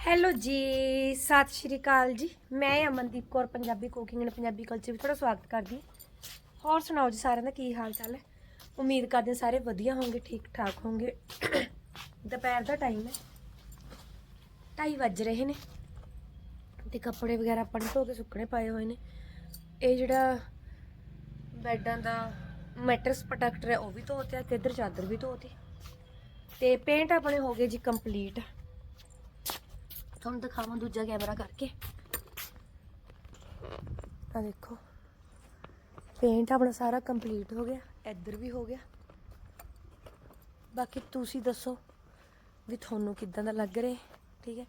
Hello ਜੀ, ਸਤਿ ਸ਼੍ਰੀ ਅਕਾਲ ਜੀ। ਮੈਂ Amandeep Kaur, Punjabi cooking and Punjabi culture ਵਿੱਚ ਤੁਹਾਡਾ ਸਵਾਗਤ ਕਰਦੀ ਹੋਰ ਸੁਣਾਓ ਜੀ ਸਾਰਿਆਂ ਦਾ ਕੀ ਹਾਲ ਚਾਲ ਹੈ? ਉਮੀਦ ਕਰਦੇ ਹਾਂ ਸਾਰੇ ਵਧੀਆ ਹੋਣਗੇ ਠੀਕ ਠਾਕ ਹੋਣਗੇ। ਦੁਪਹਿਰ ਦਾ ਟਾਈਮ ਹੈ। 2:30 ਵੱਜ ਰਹੇ ਨੇ ਤੇ ਕੱਪੜੇ ਵਗੈਰਾ ਆਪਾਂ ਧੋ ਕੇ ਸੁੱਕਣੇ ਪਾਏ ਹੋਏ ਨੇ। ਇਹ ਜਿਹੜਾ ਬੈੱਡਾਂ ਦਾ ਮੈਟਰਸ ਪ੍ਰੋਟੈਕਟਰ ਹੈ, ਉਹ ਵੀ ਧੋਤਿਆ ਤੇ ਇੱਧਰ ਚਾਦਰ ਵੀ ਧੋਤੀ। ਤੇ ਪੇਂਟ ਆਪਣੇ ਹੋ ਗਏ ਜੀ ਕੰਪਲੀਟ ਤੁਹਾਨੂੰ ਦਿਖਾਵਾਂ ਦੂਜਾ ਕੈਮਰਾ ਕਰਕੇ। ਆ ਦੇਖੋ। ਪੇਂਟ ਆਪਣਾ ਸਾਰਾ ਕੰਪਲੀਟ ਹੋ ਗਿਆ ਇੱਧਰ ਵੀ ਹੋ ਗਿਆ। ਬਾਕੀ ਤੁਸੀਂ ਦੱਸੋ ਵੀ ਤੁਹਾਨੂੰ ਕਿੱਦਾਂ ਦਾ ਲੱਗ ਰਿਹਾ ਠੀਕ ਹੈ?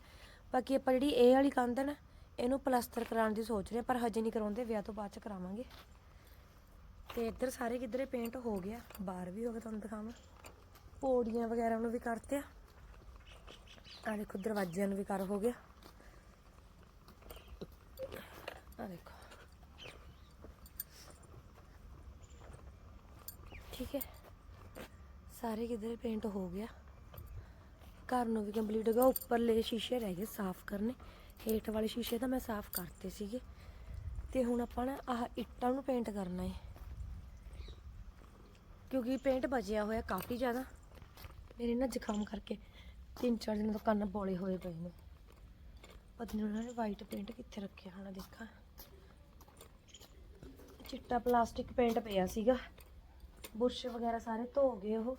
ਬਾਕੀ ਆਪਾਂ ਜਿਹੜੀ ਇਹ ਵਾਲੀ ਕੰਧ ਹੈ ਨਾ ਇਹਨੂੰ ਪਲਾਸਟਰ ਕਰਾਉਣ ਦੀ ਸੋਚ ਰਹੇ ਹਾਂ, ਪਰ ਹਜੇ ਨਹੀਂ ਕਰਾਉਂਦੇ ਵਿਆਹ ਤੋਂ ਬਾਅਦ ਚ ਕਰਾਵਾਂਗੇ। ਤੇ ਇੱਧਰ ਸਾਰੇ ਕਿੱਧਰੇ ਪੇਂਟ ਹੋ ਗਿਆ ਬਾਹਰ ਵੀ ਹੋ ਗਿਆ ਤੁਹਾਨੂੰ ਦਿਖਾਵਾਂ। ਪੌੜੀਆਂ ਵਗੈਰਾ ਨੂੰ ਵੀ ਕਰਤੇ ਆ ਆ ਦੇਖੋ, ਦਰਵਾਜ਼ਿਆਂ ਨੂੰ ਵੀ ਕਰ ਹੋ ਗਿਆ। ਆ ਦੇਖੋ। ਠੀਕ ਹੈ। ਸਾਰੇ ਕਿਧਰੇ ਪੇਂਟ ਹੋ ਗਿਆ। ਘਰ ਨੂੰ ਵੀ ਕੰਪਲੀਟ ਹੋ ਗਿਆ। ਉੱਪਰਲੇ ਸ਼ੀਸ਼ੇ ਰਹਿ ਗਏ ਸਾਫ਼ ਕਰਨੇ। ਹੇਠ ਵਾਲੇ ਸ਼ੀਸ਼ੇ ਤਾਂ ਮੈਂ ਸਾਫ਼ ਕਰਤੇ ਸੀਗੇ। ਤੇ ਹੁਣ ਆਪਾਂ ਨਾ ਆਹ ਇੱਟਾਂ ਨੂੰ ਪੇਂਟ ਕਰਨਾ ਹੈ। ਕਿਉਂਕਿ ਪੇਂਟ ਬਚਿਆ ਹੋਇਆ ਕਾਫੀ ਜ਼ਿਆਦਾ। ਮੇਰੇ ਨਾ ਜ਼ੁਕਾਮ ਕਰਕੇ ਤਿੰਨ ਚਾਰ ਦਿਨ ਤੋਂ ਕੰਨ ਬੋਲੇ ਹੋਏ ਪਏ ਨੇ। ਪਤਾ ਨਹੀਂ ਉਹਨਾਂ ਨੇ ਵਾਈਟ ਪੇਂਟ ਕਿੱਥੇ ਰੱਖਿਆ ਹੋਣਾ ਦੇਖਾਂ। ਚਿੱਟਾ ਪਲਾਸਟਿਕ ਪੇਂਟ ਪਿਆ ਸੀਗਾ। ਬੁਰਸ਼ ਵਗੈਰਾ ਸਾਰੇ ਧੋ ਗਏ ਉਹ।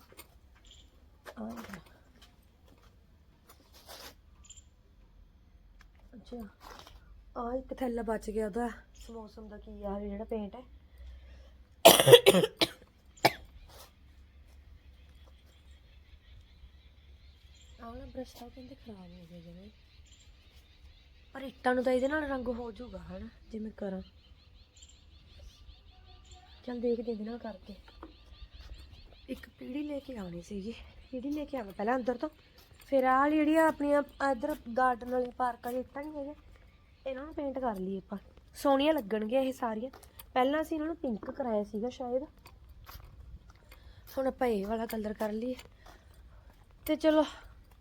ਅੱਛਾ ਆ ਇੱਕ ਥੈਲਾ ਬਚ ਗਿਆ ਉਹਦਾ। ਸਮੋਸਮ ਦਾ ਕੀ ਆ ਜਿਹੜਾ ਪੇਂਟ ਹੈ। ਆਹ ਬ੍ਰਸ਼ ਤਾਂ ਕਹਿੰਦੇ ਖਰਾਬ ਹੋ ਗਿਆ ਜਿਵੇਂ। ਪਰ ਇੱਟਾਂ ਨੂੰ ਤਾਂ ਇਹਦੇ ਨਾਲ ਰੰਗ ਹੋ ਜਾਊਗਾ, ਹਨਾ, ਜੇ ਮੈਂ ਕਰਾਂ। ਚਲ ਦੇਖਦੇ ਇਹਦੇ ਨਾਲ ਕਰਕੇ। ਇੱਕ ਪੀੜੀ ਲੈ ਕੇ ਆਉਣੀ ਸੀਗੀ। ਪੀੜੀ ਲੈ ਕੇ ਆਵਾਂ ਪਹਿਲਾਂ ਅੰਦਰ ਤੋਂ। ਫਿਰ ਆਹ ਜਿਹੜੀਆਂ ਆਪਣੀਆਂ ਇਧਰ ਗਾਰਡਨ ਵਾਲੀ ਪਾਰਕਾਂ ਵਾਲੀ ਇੱਟਾਂ ਨਹੀਂ ਹੈਗੇ ਇਹਨਾਂ ਨੂੰ ਪੇਂਟ ਕਰ ਲਈਏ ਆਪਾਂ। ਸੋਹਣੀਆਂ ਲੱਗਣਗੀਆਂ ਇਹ ਸਾਰੀਆਂ। ਪਹਿਲਾਂ ਅਸੀਂ ਇਹਨਾਂ ਨੂੰ ਪਿੰਕ ਕਰਾਇਆ ਸੀਗਾ ਸ਼ਾਇਦ। ਹੁਣ ਆਪਾਂ ਇਹ ਵਾਲਾ ਕਲਰ ਕਰ ਲਈਏ। ਤੇ ਚਲੋ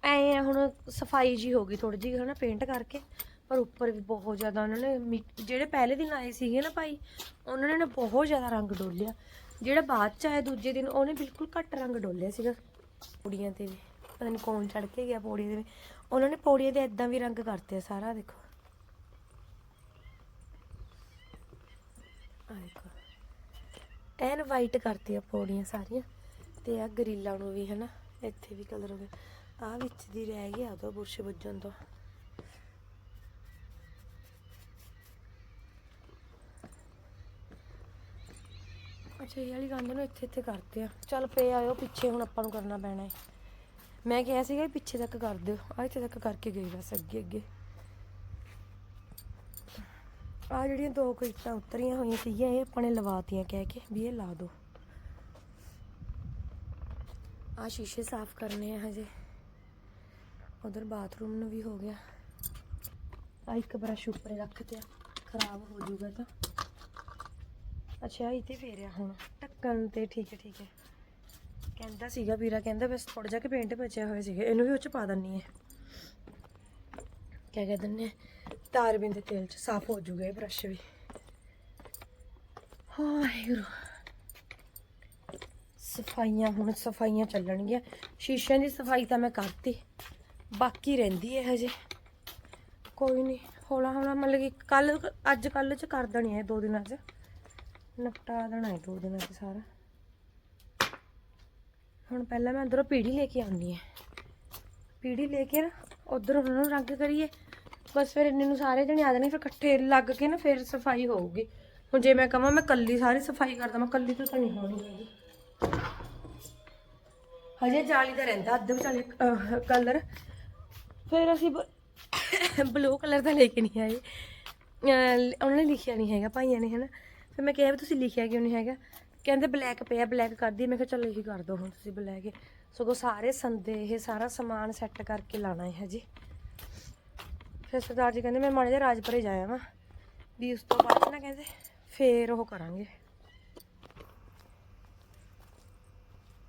ਐ ਆ, ਹੁਣ ਸਫ਼ਾਈ ਜੀ ਹੋ ਗਈ ਥੋੜੀ ਜਿਹੀ, ਹਨਾ ਪੇਂਟ ਕਰਕੇ। ਪਰ ਉੱਪਰ ਵੀ ਬਹੁਤ ਜ਼ਿਆਦਾ ਉਹਨਾਂ ਨੇ ਮਿੱਟ- ਜਿਹੜੇ ਪਹਿਲੇ ਦਿਨ ਆਏ ਸੀਗੇ ਨਾ ਭਾਈ, ਉਹਨਾਂ ਨੇ ਨਾ ਬਹੁਤ ਜ਼ਿਆਦਾ ਰੰਗ ਡੋਲਿਆ। ਜਿਹੜਾ ਬਾਅਦ ਚ ਆਇਆ ਦੂਜੇ ਦਿਨ, ਉਹਨੇ ਬਿਲਕੁਲ ਘੱਟ ਰੰਗ ਡੋਲਿਆ ਸੀਗਾ। ਪੌੜੀਆਂ ਤੇ ਵੀ, ਪਤਾ ਨਹੀਂ ਕੌਣ ਚੜ ਕੇ ਗਿਆ ਪੌੜੀਆਂ ਦੇ ਵੀ। ਉਹਨਾਂ ਨੇ ਪੌੜੀਆਂ ਤੇ ਇਦਾਂ ਵੀ ਰੰਗ ਕਰਤੇ ਆ ਸਾਰਾ, ਦੇਖੋ। ਆ ਦੇਖੋ। ਐਨ ਵਾਈਟ ਕਰਤੀ ਆ ਪੌੜੀਆਂ ਸਾਰੀਆਂ। ਤੇ ਆ ਗਰੀਲਾਂ ਨੂੰ ਵੀ, ਹਨਾ, ਇੱਥੇ ਵੀ ਕਲਰ ਹੋ ਗਿਆ। ਆ ਵਿੱਚ ਦੀ ਰਹਿ ਗਿਆ ਉਹਦਾ ਬੁਰਸ਼ ਵੱਜਣ ਤੋਂ। ਅੱਛਾ, ਇਹ ਵਾਲੀ ਕੰਧ ਨੂੰ ਇੱਥੇ ਇੱਥੇ ਕਰਤੇ ਆ। ਚੱਲ ਪਏ ਆਇਓ ਪਿੱਛੇ, ਹੁਣ ਆਪਾਂ ਨੂੰ ਕਰਨਾ ਪੈਣਾ ਹੈ। ਮੈਂ ਕਿਹਾ ਸੀਗਾ ਪਿੱਛੇ ਤੱਕ ਕਰ ਦਿਓ। ਆ ਇੱਥੇ ਤੱਕ ਕਰਕੇ ਗਈ ਬਸ, ਅੱਗੇ ਅੱਗੇ। ਆ ਜਿਹੜੀਆਂ ਦੋ ਕੁ ਉਤਰੀਆਂ ਹੋਈਆਂ ਸੀਗੀਆਂ, ਇਹ ਆਪਾਂ ਨੇ ਲਵਾਤੀਆਂ ਕਹਿ ਕੇ, ਵੀ ਇਹ ਲਾ ਦਿਓ। ਆ ਸ਼ੀਸ਼ੇ ਸਾਫ਼ ਕਰਨੇ ਆ ਹਜੇ। ਉਧਰ ਬਾਥਰੂਮ ਨੂੰ ਵੀ ਹੋ ਗਿਆ। ਆ ਇੱਕ ਬਰਸ਼ ਉੱਪਰ ਰੱਖਤੇ ਆ, ਖਰਾਬ ਹੋ ਜਾਊਗਾ ਤਾਂ। ਅੱਛਾ ਇਹ ਤੇ ਫੇਰਿਆ ਹੁਣ। ਢੱਕਣ ਤੇ ਠੀਕ ਹੈ ਠੀਕ ਹੈ। ਕਹਿੰਦਾ ਸੀਗਾ ਵੀਰਾ, ਕਹਿੰਦਾ ਬਸ ਥੋੜਾ ਜਿਹਾ ਕਿ ਪੇਂਟ ਬਚਿਆ ਹੋਇਆ ਸੀਗਾ, ਇਹਨੂੰ ਵੀ ਉਹ ਚ ਪਾ ਦਿੰਨੀ ਹੈ। ਕਿਆ ਕਹਿ ਦਿੰਨੇ ਆ? ਤਾਰਬਿੰਦ ਦੇ ਤੇਲ ਚ, ਸਾਫ਼ ਹੋ ਜਾਊਗਾ ਇਹ ਬਰਸ਼ ਵੀ। ਵਾਹਿਗੁਰੂ। ਸਫਾਈਆਂ, ਹੁਣ ਸਫਾਈਆਂ ਚੱਲਣਗੀਆਂ। ਸ਼ੀਸ਼ਿਆਂ ਦੀ ਸਫ਼ਾਈ ਤਾਂ ਮੈਂ ਕਰਤੀ। ਬਾਕੀ ਰਹਿੰਦੀ ਹੈ ਹਜੇ। ਕੋਈ ਨਹੀਂ ਹੌਲਾ ਹੌਲਾ ਮਤਲਬ ਕਿ ਕੱਲ, ਅੱਜ ਕੱਲ ਚ ਕਰ ਦੇਣੀ ਹੈ ਦੋ ਦਿਨਾਂ ਚ। ਨਿਪਟਾ ਦੇਣਾ ਹੈ ਦੋ ਦਿਨਾਂ ਚ ਸਾਰਾ। ਹੁਣ ਪਹਿਲਾਂ ਮੈਂ ਅੰਦਰੋਂ ਪੀੜੀ ਲੈ ਕੇ ਆਉਣੀ ਹੈ। ਪੀੜੀ ਲੈ ਕੇ ਨਾ ਉਧਰ ਉਹਨਾਂ ਨੂੰ ਰੰਗ ਕਰੀਏ। ਬਸ ਫਿਰ ਇੰਨੇ ਨੂੰ ਸਾਰੇ ਜਣੇ ਆ ਜਾਣੇ, ਫਿਰ ਇਕੱਠੇ ਲੱਗ ਕੇ ਨਾ ਫਿਰ ਸਫ਼ਾਈ ਹੋਊਗੀ। ਹੁਣ ਜੇ ਮੈਂ ਕਹਾਂ ਮੈਂ ਕੱਲੀ ਸਾਰੀ ਸਫ਼ਾਈ ਕਰਦਾ ਮੈਂ ਕੱਲੀ ਤੋਂ ਤਾਂ ਨਹੀਂ ਹੋਣੀ ਹੈਗੀ। ਹਜੇ ਜਾਲੀ ਦਾ ਰਹਿੰਦਾ, ਅੱਧ ਵਿਚਾਲੇ ਕਲਰ ਫਿਰ ਅਸੀਂ ਬਲੂ ਕਲਰ ਦਾ ਲੈ ਕੇ ਨਹੀਂ ਆਏ। ਉਹਨਾਂ ਨੇ ਲਿਖਿਆ ਨਹੀਂ ਹੈਗਾ, ਭਾਈਆਂ ਨੇ ਹਨਾ। ਫਿਰ ਮੈਂ ਕਿਹਾ ਵੀ ਤੁਸੀਂ ਲਿਖਿਆ ਕਿਉਂ ਨਹੀਂ ਹੈਗਾ? ਕਹਿੰਦੇ ਬਲੈਕ ਪਿਆ ਬਲੈਕ ਕਰਦੀ। ਮੈਂ ਕਿਹਾ ਚੱਲ ਇਹੀ ਕਰ ਦਿਓ ਹੁਣ ਤੁਸੀਂ ਬਲੈਕ ਸਗੋਂ ਸਾਰੇ ਸੰਦੇ ਇਹ ਸਾਰਾ ਸਮਾਨ ਸੈੱਟ ਕਰਕੇ ਲਾਣਾ ਹੈ ਜੀ ਫਿਰ ਸਰਦਾਰ ਜੀ ਕਹਿੰਦੇ, ਮੈਂ ਮਾੜੇ ਜਿਹਾ ਰਾਜਪੁਰੇ ਜਾਇਆ ਵਾਂ ਵੀ ਉਸ ਤੋਂ ਬਾਅਦ ਨਾ ਕਹਿੰਦੇ, ਫੇਰ ਉਹ ਕਰਾਂਗੇ।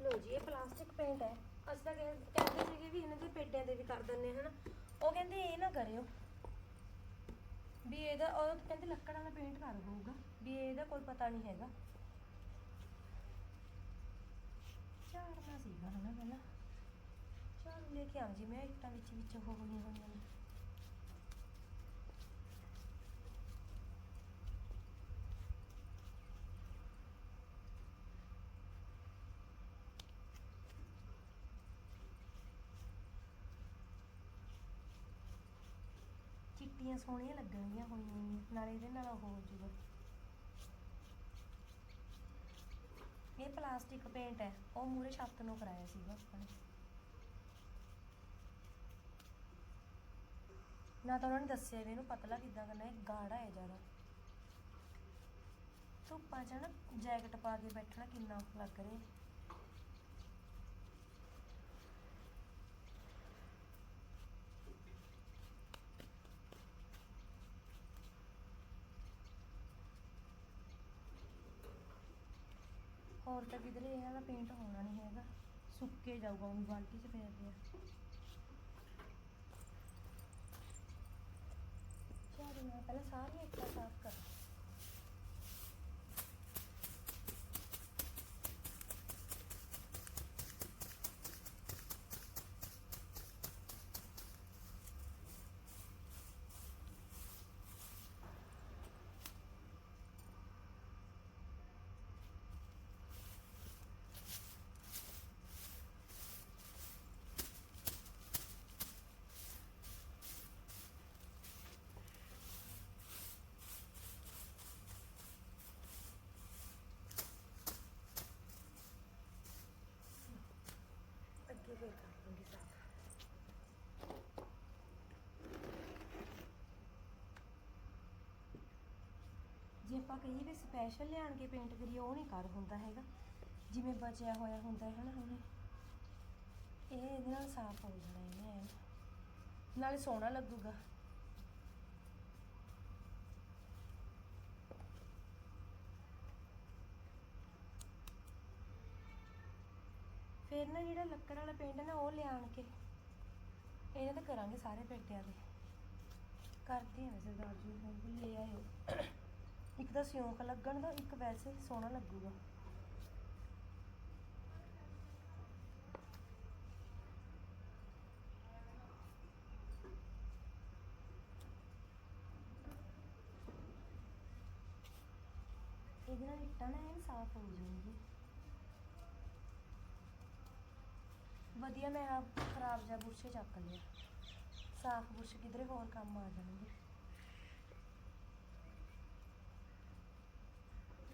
ਲੋ ਜੀ, ਇਹ ਪਲਾਸਟਿਕ ਪੇਂਟ ਹੈ। ਅਸੀਂ ਤਾਂ ਕਹਿੰਦੇ ਸੀਗੇ ਵੀ ਇਹਨਾਂ ਦੇ ਪੇਡਿਆਂ ਦੇ ਵੀ ਕਰ ਦਿੰਨੇ ਹਨਾ? ਉਹ ਕਹਿੰਦੇ, ਇਹ ਨਾ ਕਰਿਓ ਵੀ ਇਹਦਾ, ਉਹ ਕਹਿੰਦੇ ਲੱਕੜ ਵਾਲਾ ਪੇਂਟ ਕਰ ਹੋਊਗਾ ਵੀ ਇਹਦਾ ਕੋਈ ਪਤਾ ਨਹੀਂ ਹੈਗਾ। ਝਾੜਨਾ ਸੀਗਾ ਹਨਾ ਪਹਿਲਾਂ। ਝਾੜੂ ਲੈ ਕੇ ਆਵਾਂ ਜੀ ਮੈਂ, ਇੱਟਾਂ ਵਿੱਚ ਵਿੱਚ ਹੋ ਗਈਆਂ ਹੋਈਆਂ ਨੇ। ਚਿੱਟੀਆਂ ਸੋਹਣੀਆਂ ਲੱਗਣਗੀਆਂ ਹੋਈਆਂ ਹੋਈਆਂ ਨਾਲੇ ਇਹਦੇ ਨਾਲ ਹੋ ਜੂਗਾ ਇਹ ਪਲਾਸਟਿਕ ਪੇਂਟ ਹੈ, ਉਹ ਮੂਰੇ ਛੱਤ ਨੂੰ ਕਰਾਇਆ ਸੀਗਾ ਆਪਾਂ ਨੇ ਨਾ ਤਾਂ ਉਹਨਾਂ ਨੇ ਦੱਸਿਆ ਵੀ ਇਹਨੂੰ ਪਤਲਾ ਕਿੱਦਾਂ ਕਰਨਾ, ਇਹ ਗਾੜਾ ਹੈ ਜ਼ਿਆਦਾ। ਧੁੱਪਾਂ 'ਚ ਨਾ ਜੈਕਟ ਪਾ ਕੇ ਬੈਠਣਾ ਕਿੰਨਾ ਔਖਾ ਲੱਗ ਰਿਹਾ। ਹੋਰ ਤਾਂ ਕਿਧਰੇ ਇਹ ਵਾਲਾ ਪੇਂਟ ਹੋਣਾ ਨਹੀਂ ਹੈਗਾ। ਸੁੱਕੇ ਜਾਊਗਾ ਉਹ ਬਾਲਟੀ 'ਚ ਫੇਰਦੇ ਆ ਝਾੜੂ ਨਾਲ ਪਹਿਲਾਂ ਸਾਰੀਆਂ ਇੱਟਾਂ ਸਾਫ਼ ਕਰ ਆਪਾਂ ਕਹੀਏ ਵੀ ਸਪੈਸ਼ਲ ਲਿਆਣ ਕੇ ਪੇਂਟ ਕਰੀਏ, ਉਹ ਨਹੀਂ ਕਰ ਹੁੰਦਾ ਹੈਗਾ। ਜਿਵੇਂ ਬਚਿਆ ਹੋਇਆ ਹੁੰਦਾ ਹੈ ਨਾ ਹੁਣੇ ਇਹ ਇਹਦੇ ਨਾਲ ਸਾਫ਼ ਹੋ ਜਾਣਾ ਇਹਨੇ ਨਾਲੇ ਸੋਹਣਾ ਲੱਗੂਗਾ। ਫਿਰ ਨਾ ਜਿਹੜਾ ਲੱਕੜ ਵਾਲਾ ਪੇਂਟ ਨਾ, ਉਹ ਲਿਆਣ ਕੇ ਇਹਨਾਂ ਤੇ ਕਰਾਂਗੇ ਸਾਰੇ ਪੇਟਿਆਂ ਦੇ ਕਰਦੇ ਹਾਂ ਸਰਦਾਰ ਜੀ ਹੁਣ ਲੈ ਆਇਓ। ਇੱਕ ਤਾਂ ਸਿਉਂਕ ਲੱਗਣ ਦਾ ਇੱਕ ਵੈਸੇ ਸੋਹਣਾ ਲੱਗੂਗਾ। ਇਹਦੇ ਨਾਲ ਇੱਟਾਂ ਨਾ ਐਨ ਸਾਫ਼ ਹੋ ਜਾਣਗੀ ਵਧੀਆ, ਮੈਂ ਆ ਖਰਾਬ ਜਿਹਾ ਬੁਰਸ਼ੇ ਚੱਕ ਲਿਆ। ਸਾਫ਼ ਬੁਰਸ਼ ਕਿਧਰੇ ਹੋਰ ਕੰਮ ਆ ਜਾਣਗੇ।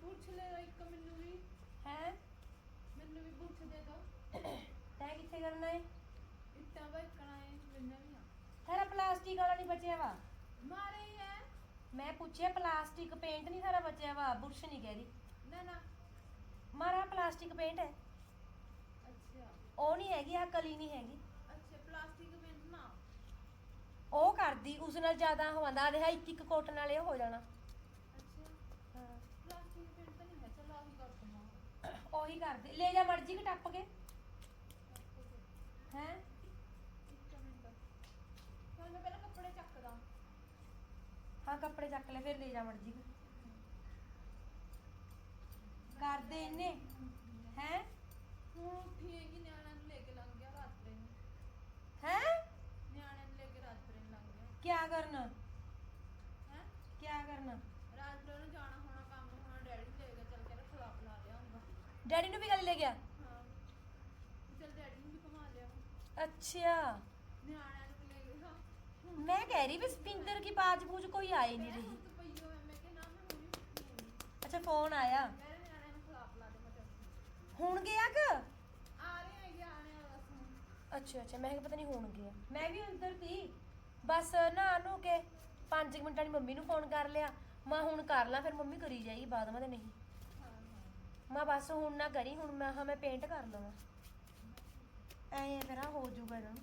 ਪੁੱਛ ਲੈ ਇੱਕ ਮੈਨੂੰ ਵੀ। ਹੈ? ਮੈਨੂੰ ਵੀ ਪੁੱਛ ਦੇ ਦੋ। ਤੈਂ ਕਿੱਥੇ ਕਰਨਾ ਹੈ ਇੱਟਾਂ ਵੇਚਣਾ ਹੈ ਮੈਨੂੰ ਵੀ ਆ। ਤੇਰਾ ਪਲਾਸਟਿਕ ਵਾਲਾ ਨਹੀਂ ਬਚਿਆ ਵਾ? ਮਾਰੇ ਹੀ ਹੈ ਮੈਂ ਪੁੱਛਿਆ ਪਲਾਸਟਿਕ ਪੇਂਟ ਨਹੀਂ ਸਾਰਾ ਬਚਿਆ ਵਾ? ਬੁਰਸ਼ ਨਹੀਂ ਕਹਿ ਰਹੀ। ਨਾ ਨਾ। ਮਾਰਾ ਪਲਾਸਟਿਕ ਪੇਂਟ ਹੈ ਅੱਛਾ। ਉਹ ਨਹੀਂ ਹੈਗੀ ਆ ਕਲੀ ਨਹੀਂ ਹੈਗੀ। ਅੱਛਾ ਪਲਾਸਟਿਕ ਪੇਂਟ ਨਾ। ਉਹ ਕਰਦੀ ਉਸ ਨਾਲ ਜ਼ਿਆਦਾ ਹੋਵਾਂਦਾ ਰਿਹਾ ਇੱਕ ਇੱਕ ਕੋਟਨ ਵਾਲੇ ਹੋ ਜਾਣਾ ਅੱਛਾ ਹਾਂ ਪਲਾਸਟਿਕ ਪੇਂਟ ਤਾਂ ਨਹੀਂ ਹੈ ਚਲ ਆਹੀ ਕਰ ਦਮਾ ਉਹੀ ਕਰਦੇ। ਲੈ ਜਾ ਮਰਜ਼ੀ ਕਿ ਟੱਪ ਕੇ। ਹੈ? ਚਲ ਮੈਂ ਪਹਿਲਾਂ ਕੱਪੜੇ ਚੱਕਦਾ। ਹਾਂ ਕੱਪੜੇ ਚੱਕ ਲੈ ਫਿਰ ਲੈ ਜਾ ਮਰਜ਼ੀ ਕਰਦੇ ਇਹਨੇ ਹੈ? ਹੁਣ ਉੱਠੀ ਹੈਗੀ ਨਿਆਣਿਆਂ ਨੂੰ ਲੈ ਕੇ ਲੰਘ ਗਿਆ ਰਾਤਰੇ ਨੂੰ ਹੈ? ਨਿਆਣਿਆਂ ਨੂੰ ਲੈ ਕੇ ਰਾਤਰੇ ਨੂੰ ਲੰਘ ਗਿਆ। ਕਿਆ ਕਰਨਾ ਹੈ ਕਿਆ ਕਰਨਾ ਰਾਤਰੇ ਨੂੰ ਜਾਣਾ ਹੋਣਾ ਕੰਮ ਹੋਣਾ ਡੈਡੀ ਲੈ ਗਿਆ ਚੱਲ ਕੇ ਖਲਾ ਪਲਾ ਲਿਆ ਹੁੰਦਾ ਡੈਡੀ ਨੂੰ ਵੀ ਗੱਲ ਲੈ ਗਿਆ? ਹਾਂ ਚੱਲ ਡੈਡੀ ਨੂੰ ਵੀ ਘੁਮਾ ਲਿਆ ਅੱਛਾ। ਨਿਆਣਿਆਂ ਨੂੰ ਵੀ ਲੈ ਗਿਆ ਮੈਂ ਕਹਿ ਰਹੀ ਵੀ ਸਪਿੰਦਰ ਕੀ ਬਾਜ ਬੂਜ ਕੋਈ ਆਈ ਨਹੀਂ ਰਹੀ। ਤੂੰ ਪਈ ਹੋਇਆ ਮੈਂ ਕਿ ਨਾ ਮੈਂ ਹੁਣੀ ਉੱਠੀ ਅੱਛਾ, ਫੋਨ ਆਇਆ। ਮੇਰੇ ਨਿਆਣਿਆਂ ਨੂੰ ਖਲਾ ਪਲਾ ਦੇ ਮੈਂ ਚੱਲ ਹੁਣ ਗਿਆ ਕਿ? ਆ ਰਹੇ ਹੈਗੇ ਆਣੇ ਵਾਲਾ ਬਸ ਅੱਛਾ ਅੱਛਾ, ਮੈਂ ਕਿਹਾ ਪਤਾ ਨਹੀਂ ਹੁਣ ਗਿਆ। ਮੈਂ ਵੀ ਅੰਦਰ ਸੀ। ਬਸ ਨਾ ਨੂੰ ਕੇ 5 ਮਿੰਟਾਂ ਦੀ ਮੰਮੀ ਨੂੰ ਫੋਨ ਕਰ ਲਿਆ। ਮੈਂ ਹੁਣ ਕਰ ਲਾਂ, ਫਿਰ ਮੰਮੀ ਕਰੀ ਜਾਏਗੀ, ਬਾਅਦ ਮੈਂ ਨਹੀਂ। ਮੈਂ ਬਸ ਹੁਣ ਨਾ ਕਰੀ, ਹੁਣ ਮੈਂ ਹਾਂ ਮੈਂ ਪੇਂਟ ਕਰ ਲਵਾਂ। ਐਂ ਫਿਰ ਆ ਹੋ ਜਾਊਗਾ ਇਹਨਾਂ ਨੂੰ।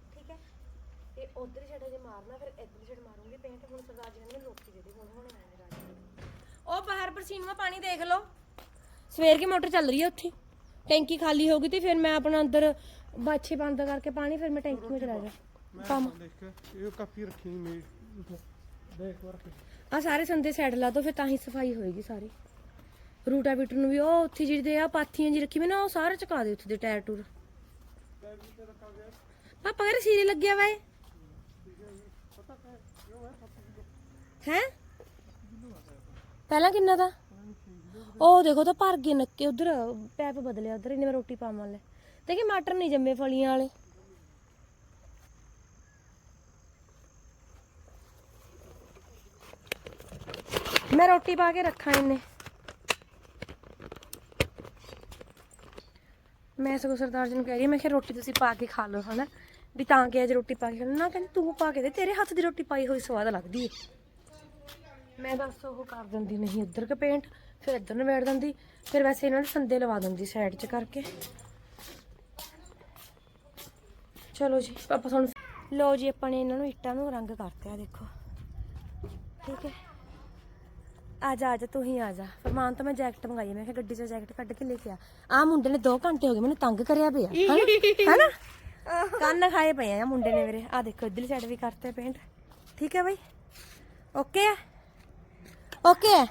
ਤੇ ਉਧਰ ਛੱਡ ਜੇ ਮਾਰਨਾ ਫਿਰ ਇੱਧਰ ਛੱਡ ਮਾਰੂੰਗੀ ਪੇਂਟ ਹੁਣ ਸਰਦਾਰ ਜੀ ਨੇ ਲੋਕੀ ਜਿਹੜੇ ਹੁਣ ਹੋਣੇ ਆਏ ਨੇ ਰਾਜ ਉਹ ਬਾਹਰ ਪਰਸੀਨਵਾ ਪਾਣੀ ਦੇਖ ਲਓ। ਸਵੇਰ ਕੀ ਮੋਟਰ ਚੱਲ ਰਹੀ ਹੈ ਉੱਥੇ? ਟੈਂਕੀ ਖਾਲੀ ਹੋ ਗਈ ਤੇ ਫਿਰ ਮੈਂ ਆਪਣਾ ਅੰਦਰ ਬਾਛੇ ਬੰਦ ਕਰਕੇ ਪਾਣੀ ਫਿਰ ਮੈਂ ਟੈਂਕੀ ਵਿੱਚ ਲਾ ਜਾ। ਕੰਮ ਇਹ ਕਾਫੀ ਰੱਖੀ ਮੇ ਦੇਖ ਵਰਕੇ ਆ ਸਾਰੇ ਸੰਦੇ ਸਾਈਡ ਲਾ ਦੋ ਫਿਰ ਤਾਂ ਹੀ ਸਫ਼ਾਈ ਹੋਏਗੀ ਸਾਰੀ। ਰੂਟਾ ਬੀਟਰ ਨੂੰ ਵੀ ਉਹ ਉੱਥੇ ਜਿਹੜੇ ਆ ਪਾਥੀਆਂ ਜੀ ਰੱਖੀ ਮੈਂ ਨਾ ਉਹ ਸਾਰੇ ਚੁਕਾ ਦੇ ਉੱਥੇ ਦੇ ਟਾਇਰ ਟੂਰ। ਪਾਪਾ ਕਰ ਸੀਰੇ ਲੱਗਿਆ ਵਾਏ ਹੈ? ਪਹਿਲਾਂ ਕਿੰਨਾ ਦਾ? ਉਹ ਦੇਖੋ ਤਾਂ ਭਰ ਗਏ ਨੱਕੇ ਉਧਰ, ਪੈਪ ਬਦਲਿਆ ਉਧਰ ਇਹਨੇ ਮੈਂ ਰੋਟੀ ਪਾਵਾਂ ਲੈ। ਦੇਖੀ ਮਟਰ ਨਹੀਂ ਜੰਮੇ ਫਲੀਆਂ ਵਾਲੇ। ਮੈਂ ਰੋਟੀ ਪਾ ਕੇ ਰੱਖਾਂ ਇਹਨੇ। ਮੈਂ ਸਗੋਂ ਸਰਦਾਰ ਜੀ ਨੂੰ ਕਹਿ ਰਹੀ ਮੈਂ ਕਿਹਾ ਰੋਟੀ ਤੁਸੀਂ ਪਾ ਕੇ ਖਾ ਲਓ, ਹਨਾ? ਵੀ ਤਾਂ ਕਿ ਅੱਜ ਰੋਟੀ ਪਾ ਕੇ ਨਾ ਕਹਿੰਦੀ ਤੂੰ ਪਾ ਕੇ ਦੇ, ਤੇਰੇ ਹੱਥ ਦੀ ਰੋਟੀ ਪਾਈ ਹੋਈ ਸਵਾਦ ਲੱਗਦੀ ਏ। ਮੈਂ ਦੱਸ ਉਹ ਕਰ ਦਿੰਦੀ ਨਹੀਂ, ਇੱਧਰ ਕੇ ਪੇਂਟ ਫਿਰ ਇੱਧਰ ਨੂੰ ਬੈਠ ਦਿੰਦੀ, ਫਿਰ ਵੈਸੇ ਇਹਨਾਂ ਨੇ ਸੰਦੇ ਲਵਾ ਦਿੰਦੀ ਸਾਈਡ 'ਚ ਕਰਕੇ। ਚਲੋ ਜੀ, ਆਪਾਂ ਤੁਹਾਨੂੰ ਲਓ ਜੀ, ਆਪਾਂ ਨੇ ਇਹਨਾਂ ਨੂੰ ਇੱਟਾਂ ਨੂੰ ਰੰਗ ਕਰਤੇ ਆ, ਦੇਖੋ। ਠੀਕ ਹੈ? ਆ ਜਾ ਆ ਜਾ, ਤੂੰ ਹੀ ਆ ਜਾ। ਫਰਮਾਨ ਤੋਂ ਮੈਂ ਜੈਕਟ ਮੰਗਾਈ ਮੈਂ ਕਿਹਾ ਗੱਡੀ ਚ ਜੈਕਟ ਕੱਢ ਕੇ ਲੈ ਕੇ ਆ। ਆ ਮੁੰਡੇ ਨੇ 2 ਘੰਟੇ ਹੋ ਗਏ, ਮੈਨੂੰ ਤੰਗ ਕਰਿਆ ਪਿਆ। ਹਨਾ? ਹਨਾ? ਕੰਨ ਖਾਏ ਪਏ ਆ ਮੁੰਡੇ ਨੇ ਮੇਰੇ। ਆ ਦੇਖੋ, ਇਧਰਲੀ ਸਾਈਡ ਵੀ ਕਰਤੇ ਪੇਂਟ ਠੀਕ ਹੈ ਬਾਈ? ਓਕੇ ਆ? ਓਕੇ ਹੈ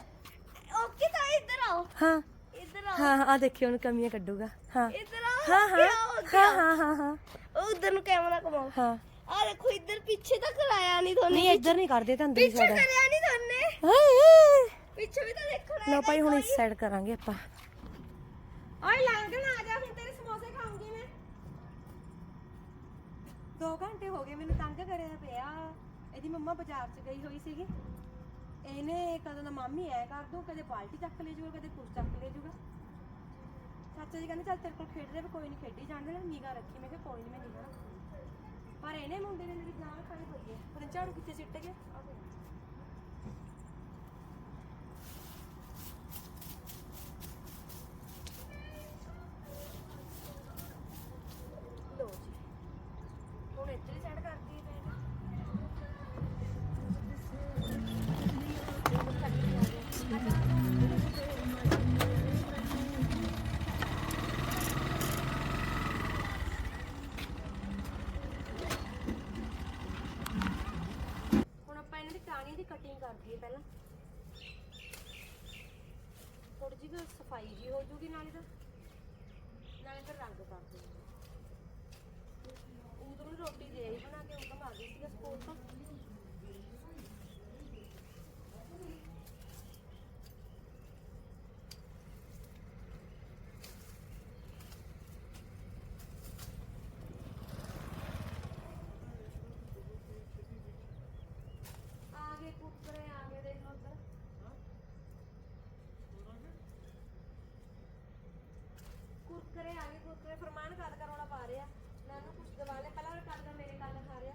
ਓਕੇ ਤਾਂ ਇੱਧਰ ਆਓ। ਹਾਂ। ਇੱਧਰ ਹਾਂ ਹਾਂ ਆ ਦੇਖਿਓ ਉਹਨੂੰ ਕਮੀਆਂ ਕੱਢੂਗਾ। ਹਾਂ। ਇੱਧਰ ਆਓ ਹਾਂ ਹਾਂ। ਹਾਂ ਹਾਂ ਹਾਂ ਹਾਂ। ਉਹ ਉਧਰ ਨੂੰ ਕੈਮਰਾ ਘੁਮਾਓ। ਹਾਂ। ਆ ਦੇਖੋ ਇੱਧਰ ਪਿੱਛੇ ਤਾਂ ਕਰਾਇਆ ਨਹੀਂ ਤੁਹਾਨੂੰ ਨਹੀਂ ਇੱਧਰ ਨਹੀਂ ਕਰਦੇ ਤਾਂ ਸਾਈਡ ਕਰਿਆ ਨਹੀਂ ਤੁਹਾਨੂੰ ਹਾਏ ਪਿੱਛੇ ਵੀ ਤਾਂ ਦੇਖਣਾ ਲੋ ਭਾਈ ਹੁਣ ਇਸ ਸਾਈਡ ਕਰਾਂਗੇ ਆਪਾਂ। ਓਏ ਲੰਘਣ ਆ ਜਾ ਹੁਣ ਤੇਰੇ ਸਮੋਸੇ ਖਾਉਂਗੀ ਮੈਂ। 2 ਘੰਟੇ ਹੋ ਗਏ ਮੈਨੂੰ ਤੰਗ ਕਰਿਆ ਪਿਆ। ਇਹਦੀ ਮੰਮਾ ਬਾਜ਼ਾਰ 'ਚ ਗਈ ਹੋਈ ਸੀਗੀ। ਇਹਨੇ ਕਦੋਂ ਦਾ ਮਾਮੀ ਐ ਕਰ ਦੋ ਕਦੇ ਬਾਲਟੀ ਚੱਕ ਲੈ ਜੂਗਾ, ਕਦੇ ਕੁਛ ਚੱਕ ਲੈ ਜੂਗਾ। ਚਾਚਾ ਜੀ ਕਹਿੰਦੇ, ਚੱਲ ਤੇਰੇ ਕੋਲ ਖੇਡ ਰਿਹਾ, ਵੀ ਕੋਈ ਨਹੀਂ ਖੇਡੀ ਜਾਣਦੇ ਦੇ ਨਿਗਾ ਰੱਖੀ। ਮੈਂ ਕਿਹਾ, ਕੋਈ ਨਹੀਂ ਮੈਂ ਨਿਗਾ ਪਰ ਇਹਨੇ ਮੁੰਡੇ ਨੇ ਮੇਰੀ ਜਾਨ ਖਾਈ ਹੋਈ ਹੈ ਪਰ ਝਾੜੂ ਕਿੱਥੇ ਸਿੱਟ ਗਿਆ ਕਟਿੰਗ ਪਹਿਲਾਂ। ਥੋੜੀ ਜਿਹੀ ਸਫ਼ਾਈ ਜੀ ਹੋ ਜੂਗੀ ਨਾਲੇ ਤਾਂ ਨਾਲੇ ਫਿਰ ਰੰਗ ਕਰ ਦੂੰਗੀ ਉਧਰੋਂ ਰੋਟੀ ਦੇ ਆਈ ਬਣਾ ਕੇ ਉਦੋਂ ਆ ਗਈ ਸੀਗਾ ਸਕੂਲ ਤੋਂ ਆ ਗਏ ਕੁੱਕਰੇ ਆ ਗਏ ਦੇਖ ਲਓ ਉੱਧਰ ਕੁਰਕਰੇ ਆ ਗਏ ਕੁਰਕਰੇ ਫਰਮਾਨ ਕਰ ਕਰ ਵਾਲਾ ਪਾ ਰਿਹਾ ਮੈਂ ਉਹਨੂੰ ਕੁਝ ਦਵਾ ਲਿਆ ਪਹਿਲਾਂ ਉਹ ਕਰਦਾ ਮੇਰੇ ਕੰਨ ਖਾ ਰਿਹਾ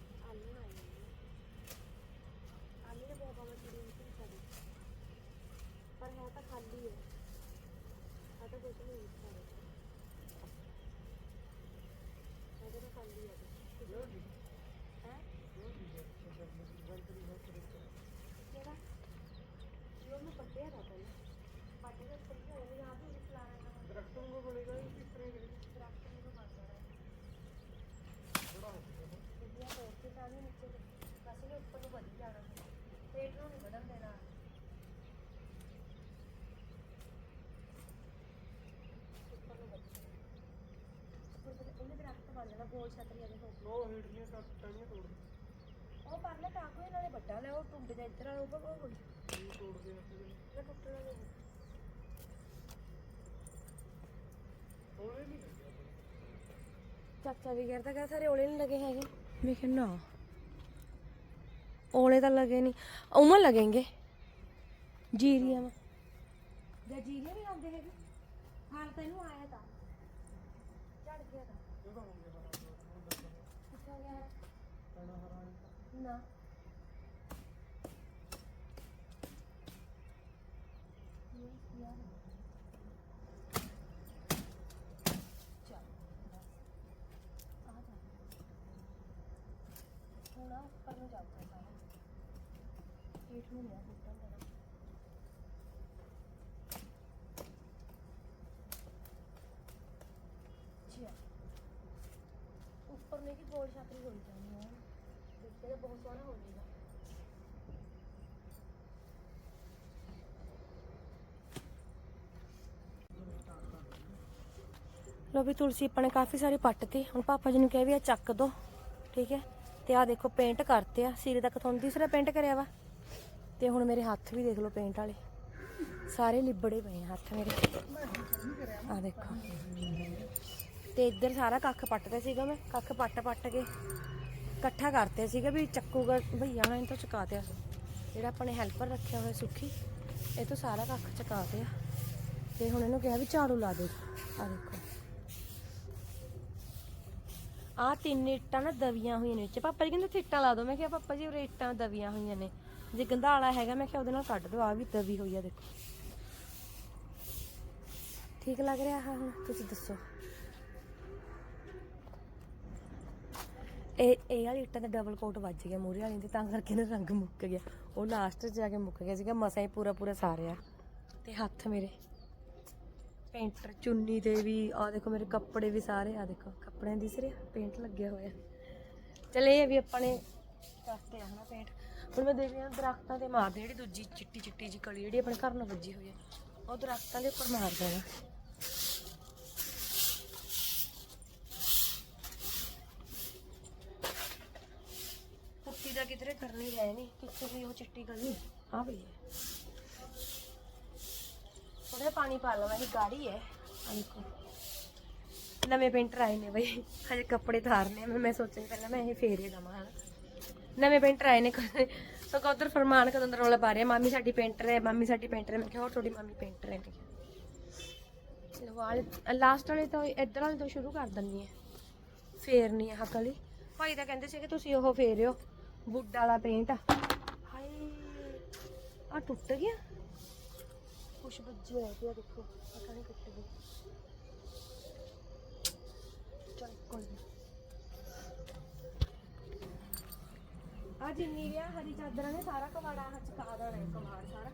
ਤਾਂ ਕੁਝ ਨਹੀਂ ਇਸ ਸਾਰੇ ਇਹਦੇ ਤਾਂ ਖਾਲੀ ਹੈ ਹੈ ਕਿਹੜਾ ਜੋ ਮੈਂ ਪੱਟਿਆ ਦਾ ਪਹਿਲਾਂ ਪੱਟੇ ਦਾ ਪੱਟਿਆ ਉਹ ਯਾਦ ਨਹੀਂ ਫਲਾ ਰਿਹਾ ਦਰਖਤੋਂ ਨੂੰ ਬਣੇਗਾ ਇਹ ਕਿਸ ਤਰ੍ਹਾਂ ਕਰੇ ਦਰਖਤ ਨੂੰ ਬੰਦ ਹੋ ਰਿਹਾ ਬੜਾ ਹੋ ਗਿਆ ਸਿੱਧੀਆਂ ਤੋੜ ਕੇ ਤਾਂ ਵੀ ਨੀਚੇ ਬਸ ਇਹ ਉੱਪਰ ਨੂੰ ਵਧੀ ਜਾਣਾ ਪੇਟ ਨੂੰ ਨਹੀਂ ਵਧਣ ਦੇਣਾ ਉੱਪਰ ਨੂੰ ਵਧੀ ਜਾਣਾ ਉੱਪਰ ਤੇ ਇਹਨੇ ਦਰਖਤ ਬਣ ਜਾਣਾ ਗੋਲ ਉਹ ਕੱਟ ਟਾਣੀਆਂ ਤੋੜ ਉਹ ਟਾਕੂ ਇਹਨਾਂ ਵੱਡਾ ਲੈ ਉਹ ਟੁੰਡ ਇੱਧਰ ਵਾਲਾ ਉਹ ਇਹ ਟੁੱਟਣ ਨਹੀਂ ਚਾਚਾ ਵੀ ਕਹਿੰਦਾ ਕਿ ਸਾਰੇ ਓਲੇ ਨਹੀਂ ਲੱਗੇ ਹੈਗੇ। ਮੈਂ ਕਿਹਾ ਨਾ। ਓਲੇ ਤਾਂ ਲੱਗੇ ਨਹੀਂ। ਉਮਰ ਲੱਗेंगे ਜੀਰੀਆਂ ਜਾਂ ਜੀਰੀਆਂ ਨਹੀਂ ਆਉਂਦੇ ਹੈਗੇ। ਹਾਲ ਤਾਂ ਇਹਨੂੰ ਆਇਆ ਤਾਂ ਝੜ ਗਿਆ ਤਾਂ ਇਹ ਤਾਂ ਹੋ ਗਿਆ ਬੜਾ ਕਿੱਥੇ ਗਿਆ ਹੈ? ਟਾਣਾ ਹਰਾ ਨਾ ਇਹ ਯਾਰ ਚੱਲ ਬਸ। ਆ ਜਾ ਹੁਣ ਆ ਉੱਪਰ ਨੂੰ ਜਾਊਗਾ ਸਾਰਾ ਪੇਟ ਨੂੰ ਨਹੀਂ ਫੁੱਟਣ ਦੇਣਾ ਅੱਛਾ ਉੱਪਰ ਨੇ ਗੋਲ ਛਾਤਰੀ ਹੋਈ ਜਾਣੀ ਹੈ ਦੇਖਦੇ ਤਾਂ ਬਹੁਤ ਸੋਹਣਾ ਹੋ ਜਾਏਗਾ। ਲੋ ਵੀ ਤੁਲਸੀ, ਆਪਾਂ ਨੇ ਕਾਫੀ ਸਾਰੇ ਪੱਟਤੀ ਹੁਣ ਪਾਪਾ ਜੀ ਨੂੰ ਕਿਹਾ ਵੀ ਆ ਚੱਕ ਦੋ, ਠੀਕ ਹੈ? ਤੇ ਆ ਦੇਖੋ ਪੇਂਟ ਕਰਤੇ ਆ। ਸਿਰੇ ਤੱਕ ਤੁਹਾਨੂੰ ਤੀਸਰਾ ਪੇਂਟ ਕਰਿਆ ਵਾ। ਤੇ ਹੁਣ ਮੇਰੇ ਹੱਥ ਵੀ ਦੇਖ ਲਓ ਪੇਂਟ ਵਾਲੇ। ਸਾਰੇ ਲਿਬੜੇ ਪਏ ਆ ਹੱਥ ਮੇਰੇ। ਆ ਦੇਖੋ। ਤੇ ਇੱਧਰ ਸਾਰਾ ਕੱਖ ਪੱਟਦਾ ਸੀਗਾ ਮੈਂ, ਕੱਖ ਪੱਟ ਪੱਟ ਕੇ ਇਕੱਠਾ ਕਰਤੇ ਸੀਗਾ ਵੀ ਚੱਕੂਗਾ ਭਈਆ ਨੇ ਤੋਂ ਚੁਕਾ ਦਿਆ ਜਿਹੜਾ ਆਪਣੇ ਹੈਲਪਰ ਰੱਖਿਆ ਹੋਇਆ ਸੁਖੀ, ਇਹ ਤੋਂ ਸਾਰਾ ਕੱਖ ਚੁਕਾ ਦਿਆ ਤੇ ਹੁਣ ਇਹਨੂੰ ਕਿਹਾ ਵੀ ਝਾੜੂ ਲਾ ਦੇ ਆ ਦੇਖੋ। ਆ ਤਿੰਨ ਇੱਟਾਂ ਨਾ ਦਵੀਆਂ ਹੋਈਆਂ ਨੇ। ਵਿੱਚ ਪਾਪਾ ਜੀ ਕਹਿੰਦੇ ਇੱਟਾਂ ਲਾ ਦੋ ਮੈਂ ਕਿਹਾ ਪਾਪਾ ਜੀ ਉਰੇ ਇੱਟਾਂ ਦਵੀਆਂ ਹੋਈਆਂ ਨੇ। ਜੇ ਗੰਧਾਲਾ ਹੈਗਾ, ਮੈਂ ਕਿਹਾ ਉਹਦੇ ਨਾਲ ਕੱਢ ਦਿਓ ਆ ਵੀ ਦਵੀ ਹੋਈ ਆ, ਦੇਖੋ। ਠੀਕ ਲੱਗ ਰਿਹਾ ਹਾਂ ਹੁਣ, ਤੁਸੀਂ ਦੱਸੋ। ਇਹ ਇਹ ਵਾਲੀ ਇੱਟਾਂ ਦਾ ਡਬਲ ਕੋਟ ਵੱਜ ਗਿਆ ਮੂਰੇ ਵਾਲੀ ਦੀ, ਤਾਂ ਕਰਕੇ ਨਾ ਰੰਗ ਮੁੱਕ ਗਿਆ। ਉਹ ਲਾਸਟ 'ਚ ਜਾ ਕੇ ਮੁੱਕ ਗਿਆ ਸੀਗਾ, ਮਸਾਂ ਹੀ ਪੂਰਾ ਪੂਰਾ ਸਾਰਿਆ। ਤੇ ਹੱਥ ਮੇਰੇ। ਪੇਂਟਰ ਚੁੰਨੀ ਤੇ ਵੀ ਆ ਦੇਖੋ ਮੇਰੇ ਕੱਪੜੇ ਵੀ ਸਾਰੇ ਆ ਦੇਖੋ, ਕੱਪੜਿਆਂ ਦੀ ਸਿਰੇ ਪੇਂਟ ਲੱਗਿਆ ਹੋਇਆ। ਚਲ ਇਹ ਵੀ ਆਪਾਂ ਨੇ ਕਰਤੇ ਆ ਹਨਾ ਪੇਂਟ ਹੁਣ ਮੈਂ ਦੇਖ ਰਿਹਾ, ਦਰਖਤਾਂ ਤੇ ਮਾਰਦੇ ਜਿਹੜੀ ਦੂਜੀ ਚਿੱਟੀ ਚਿੱਟੀ ਜੀ ਕਲੀ ਜਿਹੜੀ ਆਪਣੇ ਘਰ ਨਾਲ ਵੱਜੀ ਹੋਈ ਹੈ ਉਹ ਦਰਖਤਾਂ ਦੇ ਉੱਪਰ ਮਾਰ ਦੇਣਾ ਪੁੱਟੀ ਦਾ ਕਿਧਰੇ ਕਰਨੀ ਹੈ ਨਹੀਂ, ਕਿੱਥੇ ਵੀ ਉਹ ਚਿੱਟੀ ਕਲੀ ਆ ਪਈ ਹੈ। ਉਹਦੇ ਪਾਣੀ ਪਾ ਲਵਾਂ ਇਹ ਗਾੜੀ ਹੈ। ਆ ਨਵੇਂ ਪੇਂਟਰ ਆਏ ਨੇ ਬਈ। ਹਜੇ ਕੱਪੜੇ ਧਾਰਨੇ ਮੈਂ ਮੈਂ ਸੋਚਿਆ ਪਹਿਲਾਂ ਮੈਂ ਇਹ ਫੇਰੇ ਦਵਾਂ ਹਨਾ। ਨਵੇਂ ਪੇਂਟਰ ਆਏ ਨੇ ਸੋ ਉਧਰ ਫਰਮਾਨ ਕਦੋਂ ਦਾ ਰੌਲਾ ਪਾ ਰਿਹਾ, ਮਾਮੀ ਸਾਡੀ ਪੇਂਟਰ ਹੈ, ਮਾਮੀ ਸਾਡੀ ਪੇਂਟਰ ਹੈ। ਮੈਂ ਕਿਹਾ ਹੋਰ ਤੁਹਾਡੀ ਮਾਮੀ ਪੇਂਟਰ ਹੈ। ਮੈਂ ਲਾਸਟ ਵਾਲੇ ਤੋਂ ਇੱਧਰ ਵਾਲੇ ਤੋਂ ਸ਼ੁਰੂ ਕਰ ਦਿੰਨੀ ਹੈ। ਫੇਰਨੀ ਹੈ ਹਕਲੀ ਭਾਈ ਤਾਂ ਕਹਿੰਦੇ ਸੀ ਕਿ ਤੁਸੀਂ ਉਹ ਫੇਰਿਓ। ਵੁੱਡ ਵਾਲਾ ਪੇਂਟ ਹਾਏ ਆ ਟੁੱਟ ਗਿਆ। ਕੁਛ ਵੱਜਿਆ ਹੋਇਆ ਪਿਆ ਦੇਖੋ ਪਤਾ ਨਹੀਂ ਟੁੱਟ ਗਈ ਚੱਲ ਕੋਈ ਆ ਜਿੰਨੀ ਵੀ ਹਰੀ ਚਾਦਰਾਂ ਨੇ ਸਾਰਾ ਕਵਾੜਾ ਆਹ ਚਕਾ ਦੇਣਾ ਹੈ ਕਵਾੜ ਸਾਰਾ।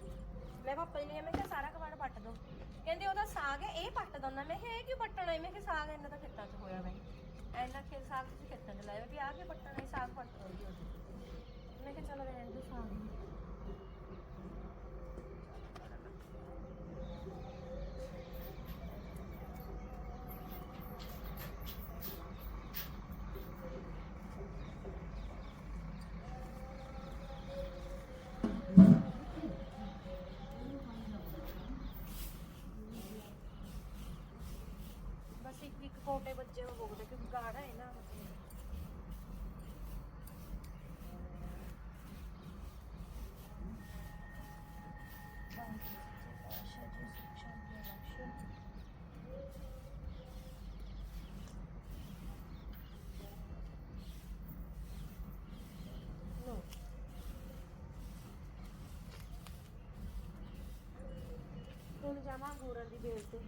ਮੈਂ ਪਾਪਾ ਜੀ ਨੇ ਕਿਹਾ, ਮੈਂ ਕਿਹਾ ਸਾਰਾ ਕਵਾੜ ਪੱਟ ਦੋ। ਕਹਿੰਦੇ ਉਹਦਾ ਸਾਗ ਹੈ ਇਹ ਪੱਟ ਦੋ ਨਾ ਮੈਂ ਕਿਹਾ ਇਹ ਕਿਉਂ ਪੱਟਣਾ ਹੈ? ਮੈਂ ਕਿਹਾ ਸਾਗ ਇਹਨਾਂ ਦਾ ਖੇਤਾਂ 'ਚ ਹੋਇਆ ਵਾ ਐਨਾ ਖੇਤ ਸਾਗ ਤੁਸੀਂ ਖੇਤਾਂ 'ਚ ਲਾਇਆ ਵੀ ਆ ਕੇ ਪੱਟਣਾ ਹੈ? ਸਾਗ ਪੱਟ ਦੋ ਜੀ ਉਹਦੀ। ਮੈਂ ਕਿਹਾ ਚਲੋ ਰਹਿਣ ਦੋ ਸਾਗ ਨੂੰ। ਬਸ ਇੱਕ ਇੱਕ ਕੋਟੇ ਬੱਚੇ ਨੂੰ ਬੋਲਦੇ ਕਿ ਗਾੜਾ ਹੈ ਨਾ ਹੁਣ ਜਾਵਾਂ ਗੋਰਾਂ ਦੀ ਬੇਲ ਤੇ।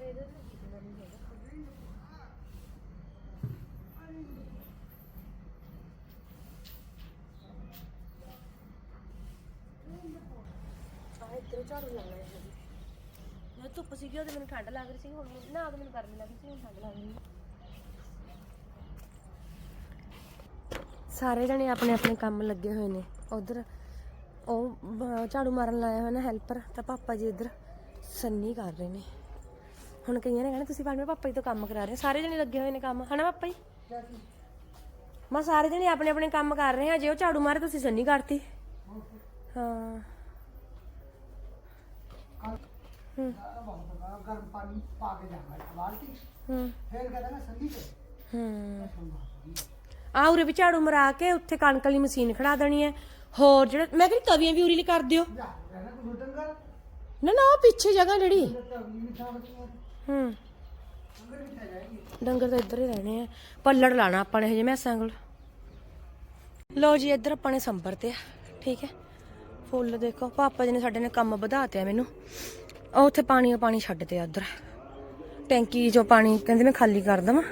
ਇਹਦੇ ਤੇ ਦਿਖਦਾ ਨਹੀਂ ਹੈਗਾ। ਇੱਧਰ ਝਾੜੂ ਲਾਉਣਾ ਹੈ ਜੀ ਜਦੋਂ ਧੁੱਪ ਸੀਗੀ, ਉਹਦੇ ਮੈਨੂੰ ਠੰਡ ਲੱਗ ਰਹੀ ਸੀ, ਹੁਣ ਮੈਨੂੰ- ਨਾ ਉਦੋਂ ਮੈਨੂੰ ਗਰਮੀ ਲੱਗ ਰਹੀ ਸੀ, ਹੁਣ ਠੰਡ ਲੱਗ ਰਹੀ ਸਾਰੇ ਜਣੇ ਆਪਣੇ ਆਪਣੇ ਕੰਮ ਲੱਗੇ ਹੋਏ ਨੇ। ਉਧਰ ਉਹ ਝਾੜੂ ਮਾਰਨ ਲਾਇਆ ਹੋਇਆ ਨਾ ਹੈਲਪਰ, ਤਾਂ ਪਾਪਾ ਜੀ ਇੱਧਰ। ਸੰਨੀ ਕਰ ਰਹੇ ਨੇ। ਹੁਣ ਕਈਆਂ ਨੇ ਕਹਿਣਾ, ਤੁਸੀਂ ਪਾਣੇ ਪਾਪਾ ਜੀ ਤੋਂ ਕੰਮ ਕਰਾ ਰਹੇ ਹੋ। ਸਾਰੇ ਜਣੇ ਲੱਗੇ ਹੋਏ ਨੇ ਕੰਮ। ਹਨਾ ਪਾਪਾ ਜੀ? ਮੈਂ ਸਾਰੇ ਜਣੇ ਆਪਣੇ ਆਪਣੇ ਕੰਮ ਕਰ ਰਹੇ ਆ। ਜੇ ਉਹ ਝਾੜੂ ਮਾਰੇ, ਤੁਸੀਂ ਸੰਨੀ ਕਰਤੀ। ਹਾਂ। ਹੂੰ। ਗਰਮ ਪਾਣੀ ਪਾ ਕੇ ਜਾਣਾ ਬਾਲਟੀ ਹੂੰ। ਫੇਰ ਕਹਿੰਦਾ ਨਾ ਸੰਦੀ ਤੇ ਹੂੰ। ਆ ਉਰੇ ਵੀ ਝਾੜੂ ਮਰਾ ਕੇ ਉੱਥੇ ਕਣਕ ਵਾਲੀ ਮਸ਼ੀਨ ਖੜਾ ਦੇਣੀ ਹੈ। ਹੋਰ ਜਿਹੜਾ, ਮੈਂ ਕਹਿੰਦੀ ਤਵੀਆਂ ਵੀ ਉਰੀ ਲਈ ਕਰ ਦਿਓ ਜਾ ਰਹਿਣਾ ਕੋਈ ਡੰਗਰ ਨਾ ਨਾ, ਉਹ ਪਿੱਛੇ ਜਗ੍ਹਾ ਜਿਹੜੀ। ਹੂੰ। ਡੰਗਰ ਤਾਂ ਇੱਧਰ ਹੀ ਰਹਿਣੇ ਆ। ਪੱਲੜ ਲਾਣਾ ਆਪਾਂ ਨੇ ਹਜੇ ਮੈਸਾਂ ਕੋਲ। ਲੋ ਜੀ, ਇੱਧਰ ਆਪਾਂ ਨੇ ਸੰਭਰ ਤੇ ਠੀਕ ਹੈ। ਫੁੱਲ ਦੇਖੋ, ਪਾਪਾ ਜੀ ਨੇ ਸਾਡੇ ਨੇ ਕੰਮ ਵਧਾਤਿਆ ਮੈਨੂੰ। ਉਹ ਉੱਥੇ ਪਾਣੀ ਪਾਣੀ ਛੱਡ ਤੇ ਉੱਧਰ। ਟੈਂਕੀ ਚੋਂ ਪਾਣੀ, ਕਹਿੰਦੇ ਮੈਂ ਖਾਲੀ ਕਰ ਦਵਾਂ।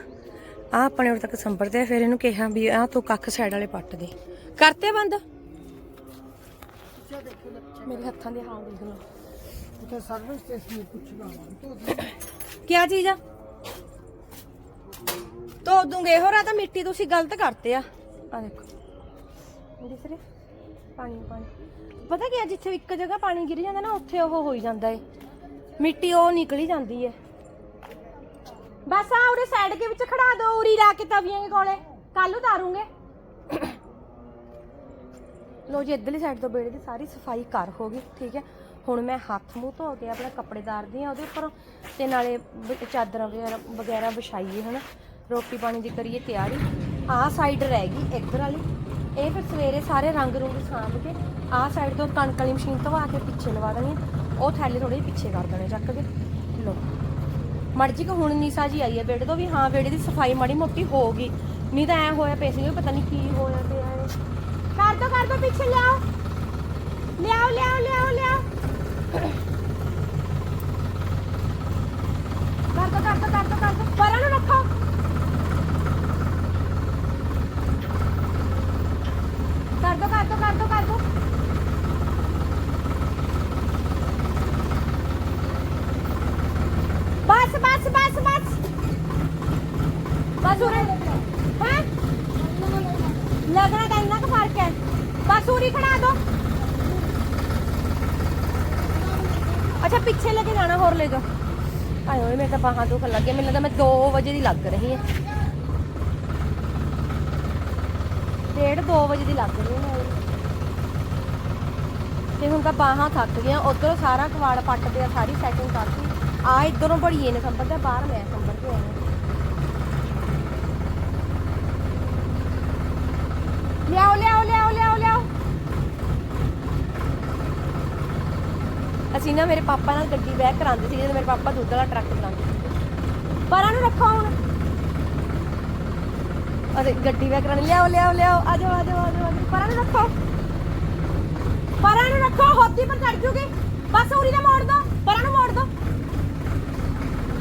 ਆ ਆਪਣੇ ਉਰੇ ਤੱਕ ਸੰਭਰ ਤੇ ਫਿਰ ਇਹਨੂੰ ਕਿਹਾ ਵੀ ਆਹ ਤੂੰ ਕੱਖ ਸਾਈਡ ਵਾਲੇ ਪੱਟ ਦੇ। ਕਰਤੇ ਬੰਦ? ਮੇਰੇ ਹੱਥਾਂ ਦੇ ਹਾਲ ਦੇਖ ਲਓ। ਉੱਥੇ ਸਰਵਿਸ ਸਟੇਸ਼ਨ ਪੁੱਛਗਾ ਕੀ ਚੀਜ਼ ਆ? ਧੋ ਦੂੰਗੇ ਹੋ ਰਾ ਤਾਂ ਮਿੱਟੀ ਤੁਸੀਂ ਗਲਤ ਕਰਤੇ ਆ। ਆ ਦੇਖੋ। ਦਿਸ ਪਾਣੀ ਪਾਣੀ। ਪਤਾ ਕੀ ਆ, ਜਿੱਥੇ ਇੱਕ ਜਗ੍ਹਾ ਪਾਣੀ ਗਿਰ ਜਾਂਦਾ ਨਾ, ਉੱਥੇ ਉਹ ਹੋਈ ਜਾਂਦਾ ਏ। ਮਿੱਟੀ ਉਹ ਨਿਕਲੀ ਜਾਂਦੀ ਏ। ਬਸ ਆ ਉਰੇ ਸਾਈਡ ਕੇ ਵਿੱਚ ਖੜਾ ਦੋ, ਉਰੀ ਲਾ ਕੇ ਤਵੀਆਂ ਦੇ ਕੋਲੇ। ਕੱਲ ਉਤਾਰੂਗੇ ਲੋ ਜੀ, ਇੱਧਰਲੀ ਸਾਈਡ ਤੋਂ ਬੇੜੇ ਦੀ ਸਾਰੀ ਸਫ਼ਾਈ ਕਰ ਹੋ ਗਈ, ਠੀਕ ਹੈ। ਹੁਣ ਮੈਂ ਹੱਥ ਮੂੰਹ ਧੋ ਕੇ ਆਪਣੇ ਕੱਪੜੇ ਤਾਰਦੀ ਆ ਉਹਦੇ ਉੱਪਰ ਤੇ ਨਾਲੇ ਚਾਦਰਾਂ ਵਗੈਰਾ ਵਗੈਰਾ ਵਿਛਾਈਏ, ਹਨਾ। ਰੋਟੀ ਪਾਣੀ ਦੀ ਕਰੀਏ ਤਿਆਰੀ। ਆਹ ਸਾਈਡ ਰਹਿ ਗਈ ਇੱਧਰ ਵਾਲੀ। ਇਹ ਫਿਰ ਸਵੇਰੇ ਸਾਰੇ ਰੰਗ ਰੁੰਗ ਸਾਂਭ ਕੇ ਆਹ ਸਾਈਡ ਤੋਂ ਕਣਕ ਵਾਲੀ ਮਸ਼ੀਨ ਧਵਾ ਕੇ ਪਿੱਛੇ ਲਵਾ ਦੇਣੀ ਉਹ ਥੈਲੇ ਥੋੜੇ ਪਿੱਛੇ ਕਰ ਦੇਣੇ ਚੱਕ ਕੇ। ਲੋ ਮਰਜ਼ੀ ਕਿ ਹੁਣ ਨੀਸਾ ਜੀ ਆਈ ਹੈ ਬੇੜੇ ਤੋਂ ਵੀ ਹਾਂ, ਬੇੜੇ ਦੀ ਸਫ਼ਾਈ ਮਾੜੀ ਮੋਟੀ ਹੋ ਗਈ। ਨਹੀਂ ਤਾਂ ਐ ਹੋਇਆ ਪੈਸੇ ਸੀ ਵੀ ਪਤਾ ਨਹੀਂ ਕੀ ਹੋਇਆ ਪਿਆ ਹੈ। ਕਰ ਦੋ ਕਰ ਦੋ, ਪਿੱਛੇ ਲਿਆਓ। ਲਿਆਓ ਲਿਆਓ ਲਿਆਓ ਲਿਆਓ। ਕਰ ਦੋ ਕਰ ਦੋ ਕਰ ਦੋ ਕਰ ਦੋ ਪਰਾਂ ਨੂੰ ਰੱਖੋ ਕਰ ਦੋ ਕਰ ਦੋ ਕਰ ਦੋ ਕਰ ਦੋ ਬਸ ਬਸ ਬਸ ਬਸ ਬਸ ਉਰੇ ਹੈ ਲੱਗਣਾ ਤਾਂ ਇੰਨਾ ਕੁ ਫ਼ਰਕ ਹੈ ਬਸ ਉਰੀ ਖੜਾ ਦੋ ਅੱਛਾ ਪਿੱਛੇ ਲੈ ਕੇ ਜਾਣਾ ਹੋਰ ਲੈ ਜਾਓ ਆਏ ਹੋਏ ਮੇਰੇ ਤਾਂ ਬਾਹਾਂ ਦੁਖਣ ਲੱਗੇ, ਮੈਨੂੰ ਲੱਗਦਾ ਮੈਂ 2 ਵਜੇ ਦੀ ਲੱਗ ਰਹੀ ਹਾਂ। ਡੇਢ 2 ਵਜੇ ਦੀ ਲੱਗ ਰਹੀ ਹੈ। ਤੇ ਹੁਣ ਤਾਂ ਬਾਹਾਂ ਥੱਕ ਗਈਆਂ, ਉਧਰੋਂ ਸਾਰਾ ਕਵਾੜ ਪੱਟ ਆ, ਸਾਰੀ ਸੈਟਿੰਗ ਕਰਤੀ ਆ ਇਧਰੋਂ ਬੜੀਏ ਨੇ ਸੰਭਰ ਤੇ ਬਾਹਰ ਮੈਂ ਸੰਭਰ ਕੇ ਆਈ ਲਿਆਓ ਲਿਆਓ ਲਿਆਓ ਲਿਆਓ ਲਿਆਓ। ਅਸੀਂ ਨਾ ਮੇਰੇ ਪਾਪਾ ਨਾਲ ਗੱਡੀ ਬੈਕ ਕਰਾਉਂਦੇ ਸੀ ਜਦੋਂ ਮੇਰੇ ਪਾਪਾ ਦੁੱਧ ਵਾਲਾ ਟਰੱਕ ਚਲਾਉਂਦੇ ਸੀ ਪਰਾਂ ਨੂੰ ਰੱਖੋ ਹੁਣ। ਅਰੇ ਗੱਡੀ ਬੈਕ ਕਰਾਉਣੀ। ਲਿਆਓ ਲਿਆਓ ਲਿਆਓ। ਆ ਜਾਓ ਆ ਜਾਓ ਆ ਜਾਓ ਪਰਾਂ ਨੂੰ ਰੱਖੋ। ਪਰਾਂ ਨੂੰ ਰੱਖੋ। ਹੋਦੀ ਪਰ ਚੜ ਜੂਗੀ। ਬਸ ਉਰੀ ਨਾ ਮੋੜ ਦੋ। ਪਰਾਂ ਨੂੰ ਮੋੜ ਦੋ।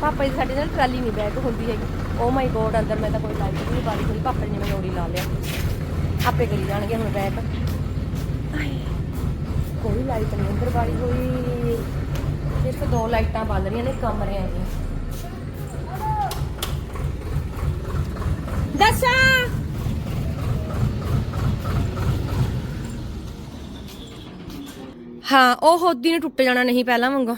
ਪਾਪਾ ਜੀ, ਸਾਡੇ ਨਾਲ ਟਰਾਲੀ ਨਹੀਂ ਬੈਕ ਹੁੰਦੀ ਹੈਗੀ। ਓ ਮਾਈ ਗੋਡ ਅੰਦਰ ਮੈਂ ਤਾਂ ਕੋਈ ਲਾਈਟ ਨਹੀਂ, ਬਾਰੀ ਹੋਈ ਪਾਪਾ ਜੀ ਨੇ ਮੈਨੂੰ ਓੜੀ ਲਾ ਲਿਆ। ਆਪੇ ਕਰੀ ਜਾਣਗੇ ਹੁਣ ਬੈਕ ਕੋਈ ਲਾਈਟ ਨਹੀਂ ਅੰਦਰ ਵਾਲੀ ਹੋਈ ਸਿਰਫ ਦੋ ਲਾਈਟਾਂ ਬਲ ਰਹੀਆਂ ਨੇ, ਕਮਰਿਆਂ ਦੀ ਦਸ਼ਾ? ਹਾਂ, ਉਹ ਹੋਦੀ ਨੇ ਟੁੱਟ ਜਾਣਾ ਨਹੀਂ ਪਹਿਲਾਂ ਵਾਂਗੂ।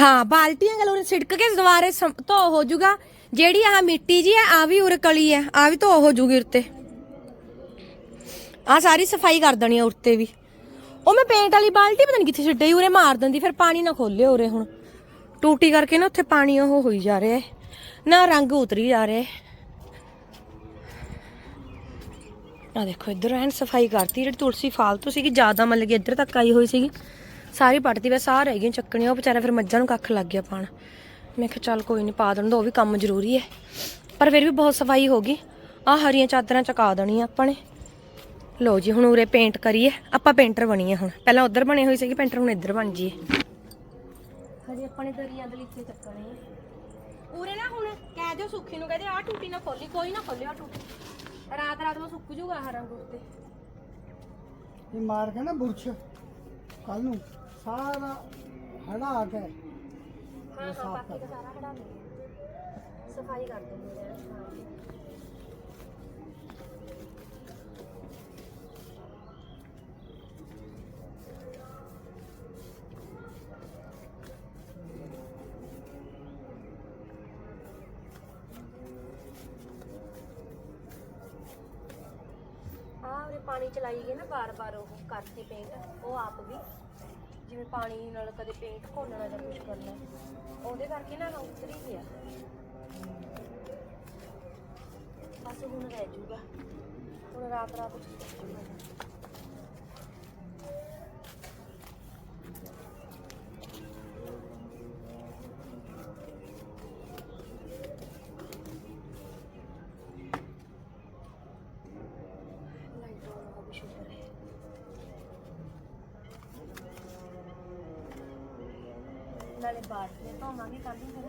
ਹਾਂ, ਬਾਲਟੀਆਂ ਗਲੋਂ ਛਿੜਕ ਕੇ ਦੁਬਾਰੇ ਧੋ ਹੋ ਜਾਊਗਾ ਜਿਹੜੀ ਆਹ ਮਿੱਟੀ ਜੀ ਹੈ ਆ ਵੀ ਉਰੇ ਕਲੀ ਹੈ ਆ ਵੀ ਧੋ ਹੋ ਜੂਗੀ ਉੱਤੇ। ਆ ਸਾਰੀ ਸਫ਼ਾਈ ਕਰ ਦੇਣੀ ਆ ਉੱਤੇ ਵੀ। ਉਹ ਮੈਂ ਪੇਂਟ ਵਾਲੀ ਬਾਲਟੀ ਪਤਾ ਨਹੀਂ ਕਿੱਥੇ ਛੱਡੀ ਉਰੇ ਮਾਰ ਦਿੰਦੀ, ਫਿਰ ਪਾਣੀ ਨਾ ਖੋਲੇ ਉਰੇ ਹੁਣ। ਟੂਟੀ ਕਰਕੇ ਨਾ ਉੱਥੇ ਪਾਣੀ ਉਹ ਹੋਈ ਜਾ ਰਿਹਾ ਹੈ। ਨਾ ਰੰਗ ਉਤਰੀ ਜਾ ਰਿਹਾ ਹੈ। ਆ ਦੇਖੋ, ਇੱਧਰ ਐਨ ਸਫ਼ਾਈ ਕਰਤੀ, ਜਿਹੜੀ ਤੁਲਸੀ ਫਾਲਤੂ ਸੀਗੀ, ਜ਼ਿਆਦਾ ਮਤਲਬ ਕਿ ਇੱਧਰ ਤੱਕ ਆਈ ਹੋਈ ਸੀਗੀ। ਸਾਰੀ ਪੱਟਦੀ ਵੈਸੇ ਆ ਰਹਿ ਗਈਆਂ ਚੱਕਣੀਆਂ, ਉਹ ਵਿਚਾਰਾ ਫਿਰ ਮੱਝਾਂ ਨੂੰ ਕੱਖ ਲੱਗ ਗਿਆ ਪਾਣ ਮੈਂ ਕਿਹਾ ਚੱਲ ਕੋਈ ਨਹੀਂ ਪਾ ਦੇਣ ਦੋ ਉਹ ਵੀ ਕੰਮ ਜ਼ਰੂਰੀ ਹੈ। ਪਰ ਫਿਰ ਵੀ ਬਹੁਤ ਸਫ਼ਾਈ ਹੋ ਗਈ। ਆ ਹਰੀਆਂ ਚਾਦਰਾਂ ਚਕਾ ਦੇਣੀਆਂ ਆਪਾਂ ਨੇ। ਲੋ ਜੀ, ਹੁਣ ਉਰੇ ਪੇਂਟ ਕਰੀਏ। ਆਪਾਂ ਪੇਂਟਰ ਬਣੀਏ ਹੁਣ। ਪਹਿਲਾਂ ਉਧਰ ਬਣੇ ਹੋਏ ਸੀਗੇ ਪੇਂਟਰ ਹੁਣ ਇੱਧਰ ਬਣ ਜੀਏ ਹਜੇ ਆਪਾਂ ਨੇ ਦਰੀਆਂ ਦਲੀਚੇ ਚੱਕਣੇ ਆ। ਉਰੇ ਨਾ ਹੁਣ ਕਹਿ ਦਿਓ ਸੁੱਖੀ ਨੂੰ, ਕਹਦੇ ਆ ਟੂਟੀ ਨਾ ਖੋਲੀ, ਕੋਈ ਨਾ ਖੋਲਿਓ ਆ ਟੂਟੀ। ਰਾਤ ਰਾਤ ਨੂੰ ਸੁੱਕ ਜੂਗਾ ਆਹ ਰੰਗ ਉੱਤੇ। ਇਹ ਮਾਰ ਕੇ ਨਾ ਬੁਰਸ਼। ਕੱਲ ਨੂੰ ਸਾਰਾ ਹੜਾ ਕੇ ਹਾਂ ਹਾਂ ਬਾਕੀ ਤਾਂ ਸਾਰਾ ਹਟਾ ਦਿੰਦੇ ਸਫ਼ਾਈ ਕਰ ਦਿੰਦੇ ਆ। ਆਹ ਉਹਨੇ ਪਾਣੀ ਚਲਾਈ ਨਾ ਬਾਰ-ਬਾਰ ਉਹ ਕਰਤੀ ਪੇਂਟ ਉਹ ਆਪ ਵੀ। ਜਿਵੇਂ ਪਾਣੀ ਨਾਲ ਕਦੇ ਪੇਂਟ ਘੋਲਣਾ ਜਾਂ ਕੁਝ ਕਰਨਾ। ਉਹਦੇ ਕਰਕੇ ਨਾ ਰੰਗ ਉਤਰ ਹੀ ਗਿਆ। ਬਸ ਹੁਣ ਰਹਿ ਜੂਗਾ। ਹੁਣ ਰਾਤ ਰਾਤ ਚ 别动了，你赶紧走